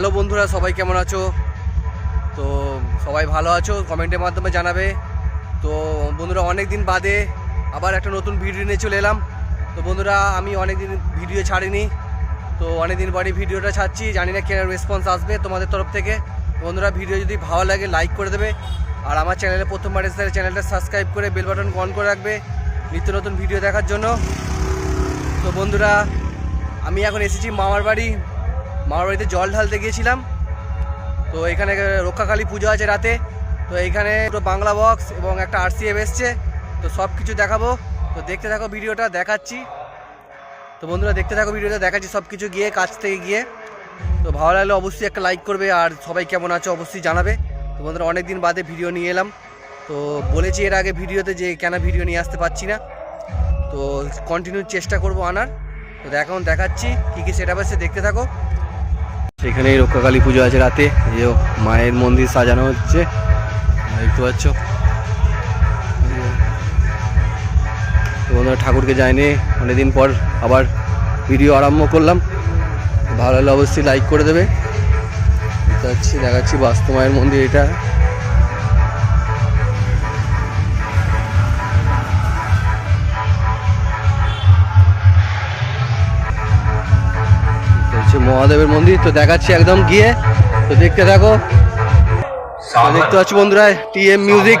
Hello বন্ধুরা, সবাই কেমন আছো? তো সবাই ভালো আছো? কমেন্টের মাধ্যমে জানাবে। তো বন্ধুরা অনেক দিন বাদে আবার একটা নতুন ভিডিও নিয়ে চলে এলাম। তো বন্ধুরা, আমি অনেক দিন ভিডিও ছাড়িনি। তো অনেক দিন পরে ভিডিওটা ছাড়ছি। জানি না কেন রেসপন্স আসবে তোমাদের তরফ থেকে। বন্ধুরা ভিডিও যদি ভালো লাগে লাইক করে দেবে। আর আমার চ্যানেলে প্রথমবার এসে চ্যানেলটা সাবস্ক্রাইব করে বেল বাটন অন করে রাখবে নিত্য নতুন ভিডিও দেখার জন্য। তো বন্ধুরা, আমি এখন এসেছি মামার বাড়ি। মামার বাড়িতে জল ঢালতে গিয়েছিলাম। তো এখানে রক্ষাকালী পুজো আছে রাতে। তো এইখানে দুটো বাংলা বক্স এবং একটা আর আরসিএফ এসছে। তো সব কিছু দেখাবো। তো দেখতে থাকো ভিডিওটা, দেখাচ্ছি। তো বন্ধুরা, দেখতে থাকো ভিডিওটা, দেখাচ্ছি সব কিছু গিয়ে, কাছ থেকে গিয়ে। তো ভালো লাগলে অবশ্যই একটা লাইক করবে আর সবাই কেমন আছো অবশ্যই জানাবে। তো বন্ধুরা অনেক দিন বাদে ভিডিও নিয়ে এলাম। তো বলেছি এর আগে ভিডিওতে যে কেন ভিডিও নিয়ে আসতে পারছি না। তো কন্টিনিউ চেষ্টা করব আনার। তো এখন দেখাচ্ছি কী কী সেটা দেখতে থাকো। সেখানে রক্ষাকালী পুজো আছে রাতে। যে মায়ের মন্দির সাজানো হচ্ছে। দেখতে পাচ্ছ? বন্ধুরা, ঠাকুরকে যায়নি অনেকদিন পর আবার ভিডিও আরম্ভ করলাম। ভালো লাগলে অবশ্যই লাইক করে দেবে। দেখতে পাচ্ছি দেখাচ্ছি বাস্তু মায়ের মন্দির এটা। হচ্ছে মহাদেবের মন্দির, তো দেখাচ্ছি একদম গিয়ে। তো দেখতে থাকো। দেখতে পাচ্ছি বন্ধুরা, টিএম মিউজিক।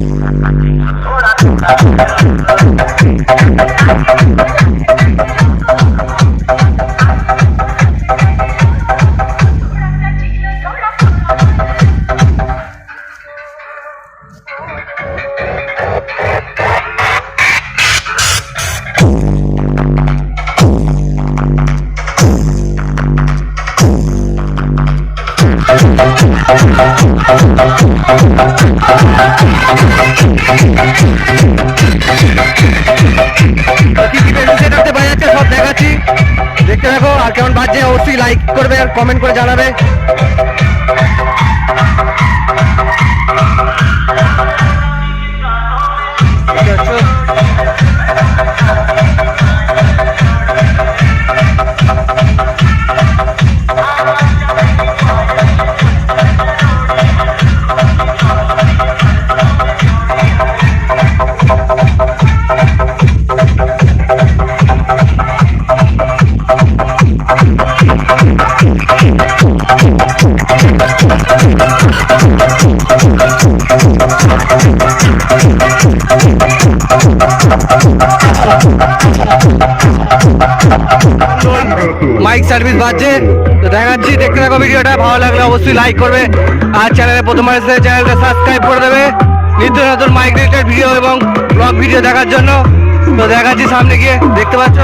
Hola. সব দেখাচ্ছি দেখতে থাকো আর কেমন বাজছে অবশ্যই লাইক করবে আর কমেন্ট করে জানাবে। মাইক সার্ভিস বাজছে, তো দেখাচ্ছি, দেখতে থাকো ভিডিওটা, ভালো লাগলে অবশ্যই লাইক করবে, আর চ্যানেলে প্রথমবার এসে চ্যানেলটা সাবস্ক্রাইব করে দেবে, নিত্য নতুন মাইক রিলেটেড ভিডিও এবং ব্লগ ভিডিও দেখার জন্য। তো দেখাচ্ছি সামনে গিয়ে, দেখতে পাচ্ছ?